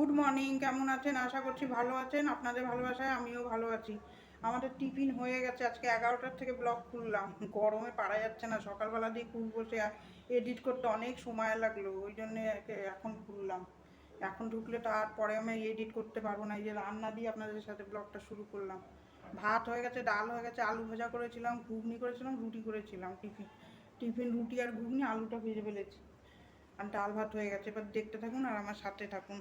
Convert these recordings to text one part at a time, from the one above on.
Good morning, কেমন আছেন? আশা করছি ভালো আছেন। আপনাদের ভালোবাসায় আমিও ভালো আছি। আমাদের টিফিন হয়ে গেছে, আজকে এগারোটার থেকে ব্লগ খুললাম। গরমে পারা যাচ্ছে না, সকালবেলা দিয়ে খুব বসে এডিট করতে অনেক সময় লাগল, ওই জন্যে এখন খুললাম। এখন ঢুকলে তারপরে আমি এডিট করতে পারব না, এই যে রান্না দিয়ে আপনাদের সাথে ব্লগটা শুরু করলাম। ভাত হয়ে গেছে, ডাল হয়ে গেছে, আলু ভাজা করেছিলাম, ঘুগনি করেছিলাম, রুটি করেছিলাম। টিফিন টিফিন, রুটি আর ঘুগনি, আলুটা ভেজে ফেলেছি। আর ডাল ভাত হয়ে গেছে, এবার দেখতে থাকুন আর আমার সাথে থাকুন।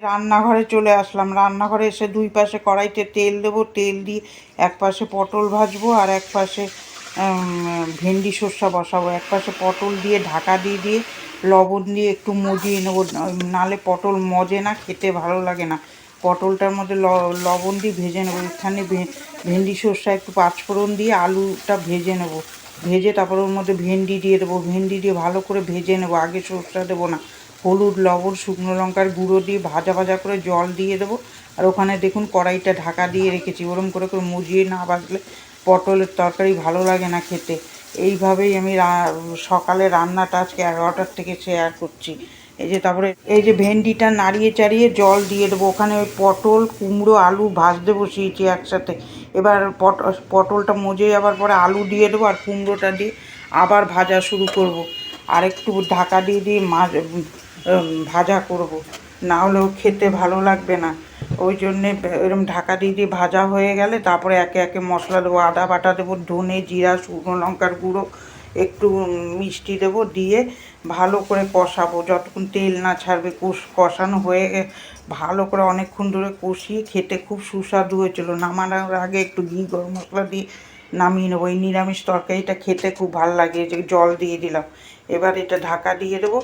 রান্নাঘরে চলে আসলাম। রান্নাঘরে এসে দুই পাশে কড়াইতে তেল দেবো, তেল দিয়ে এক পাশে পটল ভাজবো আর এক পাশে ভেন্ডি সর্ষা বসাবো। এক পাশে পটল দিয়ে ঢাকা দিয়ে দিয়ে লবণ দিয়ে একটু মজিয়ে নেব। নালে পটল মজে না, খেতে ভালো লাগে না। পটলটার মধ্যে লবণ দিয়ে ভেজে নেব। এখানে ভেন্ডি সর্ষা একটু পাঁচফোড়ন দিয়ে আলুটা ভেজে নেব। ভেজে তারপর ওর মধ্যে ভেন্ডি দিয়ে দেবো। ভেন্ডি দিয়ে ভালো করে ভেজে নেব। আগে সর্ষা দেবো না। হলুদ, লবণ, শুকনো লঙ্কার গুঁড়ো দিয়ে ভাজা ভাজা করে জল দিয়ে দেবো। আর ওখানে দেখুন কড়াইটা ঢাকা দিয়ে রেখেছি। ওরম করে করে মুজিয়ে না বাজলে পটলের তরকারি ভালো লাগে না খেতে। এইভাবেই আমি সকালে রান্নাটা আজকে এগারোটার থেকে শেয়ার করছি। এই যে তারপরে এই যে ভেন্ডিটা নাড়িয়ে চাড়িয়ে জল দিয়ে দেবো। ওখানে ওই পটল, কুমড়ো, আলু ভাজতে বসিয়েছি একসাথে। এবার পট, পটলটা মজে যাওয়ার পরে আলু দিয়ে দেবো আর কুমড়োটা দিয়ে আবার ভাজা শুরু করব। আর একটু ঢাকা দিয়ে দিয়ে মাছ ভাজা করব। না হলেও খেতে ভালো লাগবে না। ওই জন্যে এরকম ঢাকা দিয়ে দিয়ে ভাজা হয়ে গেলে তারপরে একে একে মশলা দেবো, আদা বাটা দেবো, ধনে জিরা, শুকনো লঙ্কার গুঁড়ো, একটু মিষ্টি দেবো, দিয়ে ভালো করে কষাবো। যতক্ষণ তেল না ছাড়বে, কষ, কষানো হয়ে ভালো করে অনেকক্ষণ ধরে কষিয়ে খেতে খুব সুস্বাদু হয়েছিল। নামানোর আগে একটু ঘি, গরম মশলা দিয়ে নামিয়ে নেব। এই নিরামিষ তরকারিটা খেতে খুব ভালো লাগে যে জল দিয়ে দিলাম। এবার এটা ঢাকা দিয়ে দেবো।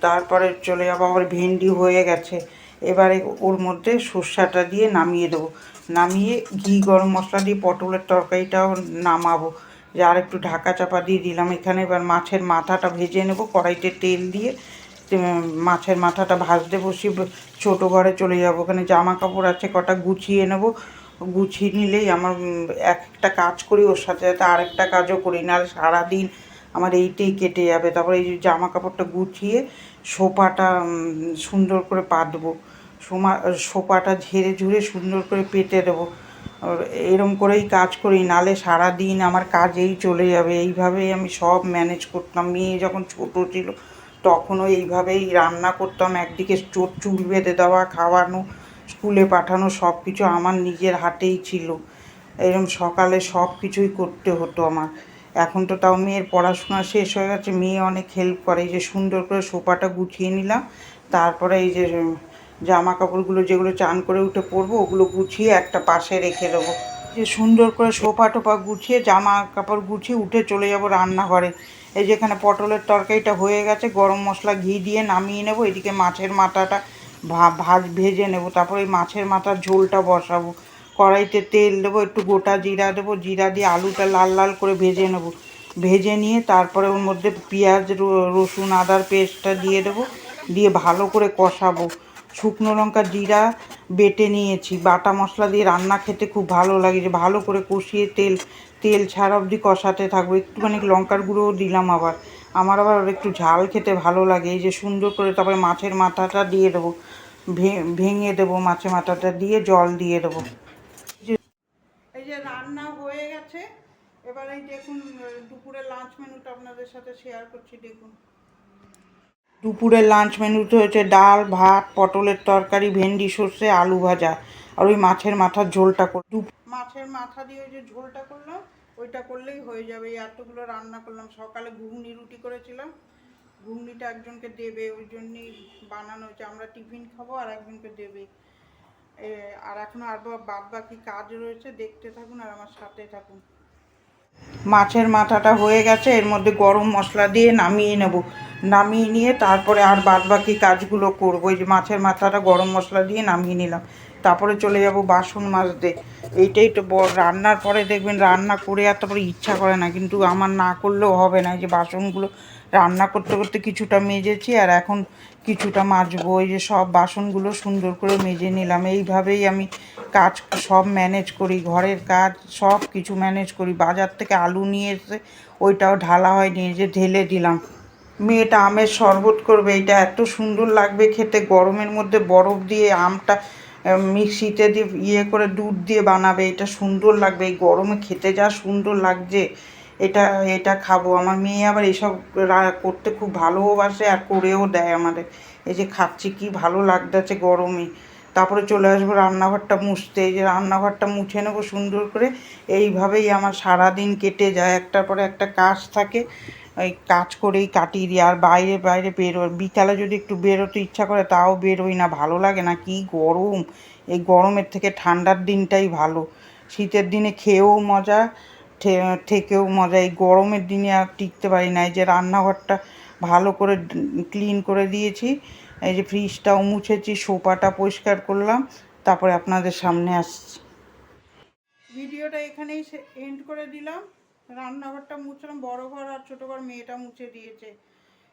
তারপরে চলে যাব আবার ভেন্ডি হয়ে গেছে। এবারে ওর মধ্যে সর্ষাটা দিয়ে নামিয়ে দেবো। নামিয়ে ঘি, গরম মশলা দিয়ে পটলের তরকারিটাও নামাবো। যে আর একটু ঢাকা চাপা দিয়ে দিলাম। এখানে এবার মাছের মাথাটা ভেজে নেব, কড়াইতে তেল দিয়ে। মাছের মাথাটা ভাজতে বসি ছোটো ঘরে চলে যাব। ওখানে জামা কাপড় আছে, কটা গুছিয়ে নেব। গুছিয়ে নিলেই আমার এক একটা কাজ করি, ওর সাথে সাথে আরেকটা কাজও করি। নাহলে সারাদিন আমার এইটাই কেটে যাবে। তারপরে এই জামা কাপড়টা গুছিয়ে উম, সুন্দর করে পাতবো। সোমা সোফাটা ঝেড়ে ঝুড়ে সুন্দর করে পেতে দেবো। এরম করেই কাজ করি নালে সারা দিন আমার কাজেই চলে যাবে। এইভাবেই আমি সব ম্যানেজ করতাম। মেয়ে যখন ছোট ছিল তখনও এইভাবেই রান্না করতাম। একদিকে চোট চুল বেঁধে দেওয়া খাওয়ানো স্কুলে পাঠানো সব কিছু আমার নিজের হাতেই ছিল। এরকম সকালে সব কিছুই করতে হতো আমার। এখন তো তাও মেয়ের পড়াশোনা শেষ হয়ে গেছে, মেয়ে অনেক হেল্প করে। এই যে সুন্দর করে সোফাটা গুছিয়ে নিলাম, তারপরে এই যে জামা কাপড়গুলো যেগুলো চান করে উঠে পরবো, ওগুলো গুছিয়ে একটা পাশে রেখে দেবো। যে সুন্দর করে সোফা টোফা গুছিয়ে জামা কাপড় গুছিয়ে উঠে চলে যাব রান্নাঘরে। এই যেখানে পটলের তরকারিটা হয়ে গেছে, গরম মশলা ঘি দিয়ে নামিয়ে নেব, এদিকে মাছের মাথাটা ভাজ, ভেজে নেব, তারপরে এই মাছের মাথার ঝোলটা বসাবো। কড়াইতে তেল দেবো, একটু গোটা জিরা দেবো, জিরা দিয়ে আলুটা লাল লাল করে ভেজে নেব। ভেজে নিয়ে তারপরে ওর মধ্যে পেঁয়াজ রসুন, আদার পেস্টটা দিয়ে দেবো, দিয়ে ভালো করে কষাবো। শুকনো লঙ্কা জিরা বেটে নিয়েছি। বাটা মশলা দিয়ে রান্না খেতে খুব ভালো লাগে যে ভালো করে কষিয়ে তেল তেল ছাড়া অবধি কষাতে থাকব। একটুখানি লঙ্কার গুঁড়োও দিলাম আবার। আমার আবার একটু ঝাল খেতে ভালো লাগে। এই যে সুন্দর করে তারপরে মাছের মাথাটা দিয়ে দেবো। ভেঙে দেবো মাছের মাথাটা দিয়ে জল দিয়ে দেবো এই যে রান্না হয়ে গেছে এবার এই দেখুন দুপুরের লাঞ্চ মেনুটা আপনাদের সাথে শেয়ার করছি দেখুন। দুপুরের লাঞ্চ মেনুতে হয়েছে ডাল ভাত পটলের তরকারি ভেন্ডি সর্ষে আলু ভাজা আর ওই মাছের মাথার ঝোলটা কর মাছের মাথা দিয়ে ওই যে ঝোলটা করলাম ওইটা করলেই হয়ে যাবে। এই এতগুলো রান্না করলাম। সকালে ঘুগনি রুটি করেছিলাম। ঘুগনিটা একজনকে দেবে ওই জন্যই বানানো হয়েছে। আমরা টিফিন খাব আর একজনকে দেবে। আর এখন আর বাদ বাকি কাজ রয়েছে। দেখতে থাকুন আর আমার সাথে থাকুন। মাছের মাথাটা হয়ে গেছে, এর মধ্যে গরম মশলা দিয়ে নামিয়ে নেব। নামিয়ে নিয়ে তারপরে আর বাদ বাকি কাজগুলো করব। এই যে মাছের মাথাটা গরম মশলা দিয়ে নামিয়ে নিলাম। তারপরে চলে যাব বাসন মাজতে। এইটাই তো রান্নার পরে দেখবেন রান্না করে আর তারপরে ইচ্ছা করে না, কিন্তু আমার না করলেও হবে না। এই যে বাসনগুলো রান্না করতে করতে কিছুটা মেজেছি আর এখন কিছুটা মাজবো। এই যে সব বাসনগুলো সুন্দর করে মেজে নিলাম। এইভাবেই আমি কাজ সব ম্যানেজ করি, ঘরের কাজ সব কিছু ম্যানেজ করি। বাজার থেকে আলু নিয়ে এসে ওইটাও ঢালা হয়নি, এই যে ঢেলে দিলাম। মেয়েটা আমের শরবত করবে, এটা এত সুন্দর লাগবে খেতে। গরমের মধ্যে বরফ দিয়ে আমটা মিক্সিতে দিয়ে ইয়ে করে দুধ দিয়ে বানাবে, এটা সুন্দর লাগবে। এই গরমে খেতে যা সুন্দর লাগছে, এটা এটা খাব। আমার মেয়ে আবার এসব করতে খুব ভালোবাসে আর করেও দেয় আমাদের। এই যে খাচ্ছি, কি ভালো লাগতেছে গরমে। তারপরে চলে আসব রান্নাঘরটা মুছতে। এই যে রান্নাঘরটা মুছে নেব সুন্দর করে। এইভাবেই আমার সারা দিন কেটে যায়। একটার পরে একটা কাজ থাকে, ওই কাজ করেই কাটিয়ে দিই। আর বাইরে বাইরে বেরো বিকালে যদি একটু বেরোতে ইচ্ছা করে, তাও বেরোই না। ভালো লাগে না। কি গরম! এই গরমের থেকে ঠান্ডার দিনটাই ভালো। শীতের দিনে খেয়েও মজা থেকেও মজা। এই গরমের দিনে আর টিকতে পারি না। এই যে রান্নাঘরটা ভালো করে ক্লিন করে দিয়েছি। এই যে ফ্রিজটাও মুছেছি, সোফাটা পরিষ্কার করলাম, তারপরে আপনাদের সামনে আসছি। ভিডিওটা এখানেই এন্ড করে দিলাম। রান্নাঘরটা মুছলাম, বড় ঘর আর ছোটো ঘর মেয়েটা মুছে দিয়েছে।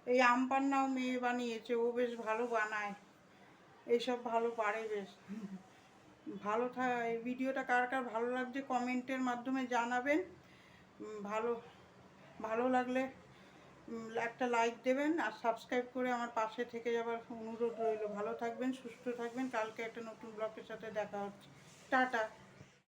এই আম পান্নাও মেয়ে বানিয়েছে, ও বেশ ভালো বানায়। এইসব ভালো পারে বেশ। ভালো থা এই ভিডিওটা কার কার ভালো লাগছে কমেন্টের মাধ্যমে জানাবেন। ভালো ভালো লাগলে একটা লাইক দেবেন আর সাবস্ক্রাইব করে আমার পাশে থেকে যাবার অনুরোধ রইল। ভালো থাকবেন, সুস্থ থাকবেন। কালকে একটা নতুন ব্লগের সাথে দেখা হচ্ছে। টাটা।